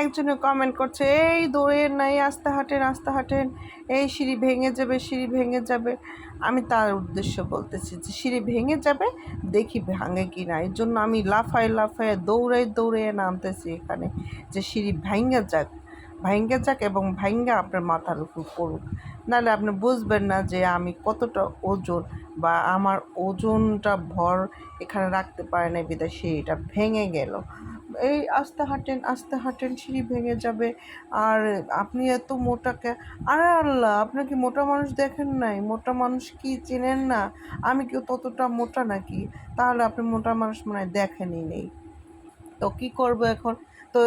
একজনে কমেন্ট করছে, এই দৌড়ের নাই, আস্তে হাঁটেন আস্তে হাঁটেন, এই সিঁড়ি ভেঙে যাবে, সিঁড়ি ভেঙে যাবে। আমি তার উদ্দেশ্য বলতেছি যে, সিঁড়ি ভেঙে যাবে, দেখি ভাঙে কি না। এর জন্য আমি লাফায় লাফায় দৌড়াই দৌড়ে নামতেছি এখানে যে, সিঁড়ি ভাঙ্গা যাক ভাঙ্গা যাক এবং ভাঙ্গা আপনার মাথার উপর পড়ুক। নাহলে আপনি বুঝবেন না যে, আমি কতটা ওজন বা আমার ওজনটা ভর এখানে রাখতে পারে না বিদায় সিঁড়িটা ভেঙে গেল। এই আস্তে হাঁটেন আস্তে হাঁটেন, সিঁড়ি ভেঙে যাবে। আর আপনি এত মোটাকে, আরে আল্লাহ, আপনি কি মোটা মানুষ দেখেন নাই? মোটা মানুষ কি চেনেন না? আমি কেউ ততটা মোটা নাকি? তাহলে আপনি মোটা মানুষ মনে হয় দেখেনই নেই। তো কি করব এখন? তো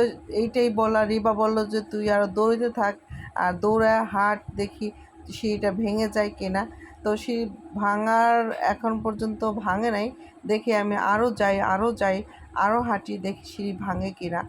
এইটাই বলা রিবা বলল যে, তুই আরও দৌড়তে থাক আর দৌড়ায় হাট, দেখি সিঁড়িটা ভেঙে যায় কিনা। তো সিঁড়ি ভাঙার এখন পর্যন্ত ভাঙে নাই। দেখি আমি আরও যাই আরও যাই। আরও হাঁটি দেখি সিঁড়ি ভাঙে কিনা।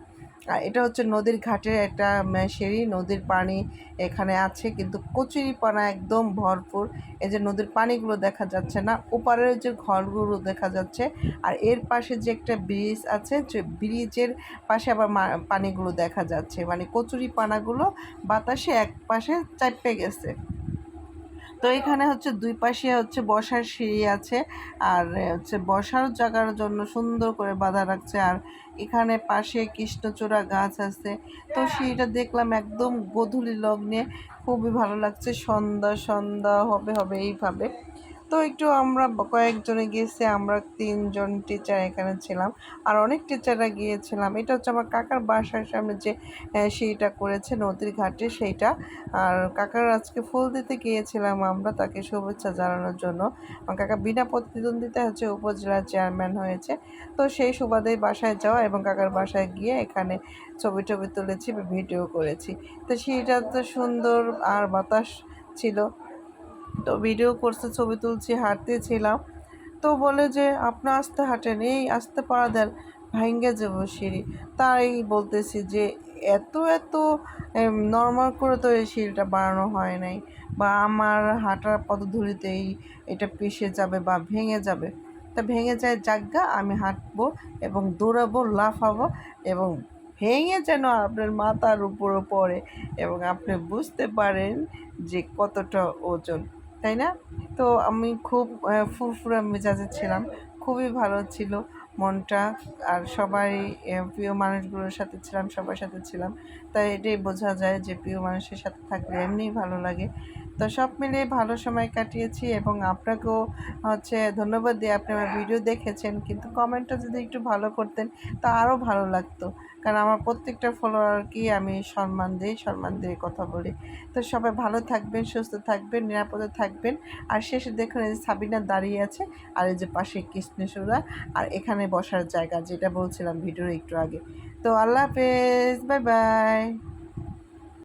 আর এটা হচ্ছে নদীর ঘাটের একটা সিঁড়ি, নদীর পানি এখানে আছে, কিন্তু কচুরি পানা একদম ভরপুর। এই যে নদীর পানিগুলো দেখা যাচ্ছে না, ওপারের যে ঘরগুলো দেখা যাচ্ছে, আর এর পাশে যে একটা ব্রিজ আছে, যে ব্রিজের পাশে আবার পানিগুলো দেখা যাচ্ছে। মানে কচুরি পানাগুলো বাতাসে এক পাশে চাপে গেছে। তো এখানে হচ্ছে দুই পাশে হচ্ছে বসার সিঁড়ি আছে, আর হচ্ছে বসার জায়গার জন্য সুন্দর করে বাধা রাখছে, আর এখানে পাশে কৃষ্ণচূড়া গাছ আছে। তো সিঁড়িটা দেখলাম একদম গধূলি লগ্নে, খুবই ভালো লাগছে, সন্ধ্যা সন্ধ্যা হবে হবে এইভাবে। তো একটু আমরা কয়েকজনে গিয়েছি, আমরা তিনজন টিচার এখানে ছিলাম। আর অনেক টিচাররা গিয়েছিলাম। এটা হচ্ছে আমার কাকার বাসার সামনে যে সেইটা করেছে, নদীর ঘাটে সেইটা। আর কাকার আজকে ফুল দিতে গিয়েছিলাম আমরা তাকে শুভেচ্ছা জানানোর জন্য। আমার কাকা বিনা প্রতিদ্বন্দ্বিতা হচ্ছে উপজেলার চেয়ারম্যান হয়েছে। তো সেই সুবাদে বাসায় যাওয়া এবং কাকার বাসায় গিয়ে এখানে ছবি টবি তুলেছি ভিডিও করেছি। তো সেইটা তো সুন্দর আর বাতাস ছিল। তো ভিডিও করছে, ছবি তুলছি, হাঁটতেছিলাম। তো বলে যে, আপনি আসতে হাঁটেন, এই আসতে পারা দেন ভাঙ্গে যাব সিঁড়ি। তাই বলতেছি যে, এত এত নর্মাল করে তো এই সিঁড়িটা বাড়ানো হয় নাই বা আমার হাঁটার পদধূলিতেই এটা পিষে যাবে বা ভেঙে যাবে। তা ভেঙে যায় জায়গা, আমি হাঁটবো এবং দৌড়াবো, লাফাবো এবং ভেঙে যেন আপনার মাথার উপরে পড়ে এবং আপনি বুঝতে পারেন যে কতটা ওজন। তাই না? তো আমি খুব ফুরফুরা মেজাজে ছিলাম। খুবই ভালো ছিল মনটা আর সবাই প্রিয় মানুষগুলোর সাথে ছিলাম, সবার সাথে ছিলাম। তাই এটাই বোঝা যায় যে প্রিয় মানুষের সাথে থাকলে এমনিই ভালো লাগে। তো সব মিলিয়ে ভালো সময় কাটিয়েছি এবং আপনাকেও হচ্ছে ধন্যবাদ দিয়ে আপনি আমার ভিডিও দেখেছেন। কিন্তু কমেন্টটা যদি একটু ভালো করতেন, তা আরও ভালো লাগতো। কারণ আমার প্রত্যেকটা ফলোয়ারকেই আমি সম্মান দিই, সম্মান দিয়ে কথা বলি। তো সবাই ভালো থাকবেন, সুস্থ থাকবেন, নিরাপদে থাকবেন। আর শেষে দেখুন এই যে সাবিনা দাঁড়িয়ে আছে আর এই যে পাশে কৃষ্ণেশ্বরা আর এখানে বসার জায়গা যেটা বলছিলাম ভিডিওর একটু আগে। তো আল্লাহ হাফেজ, বাই বাই।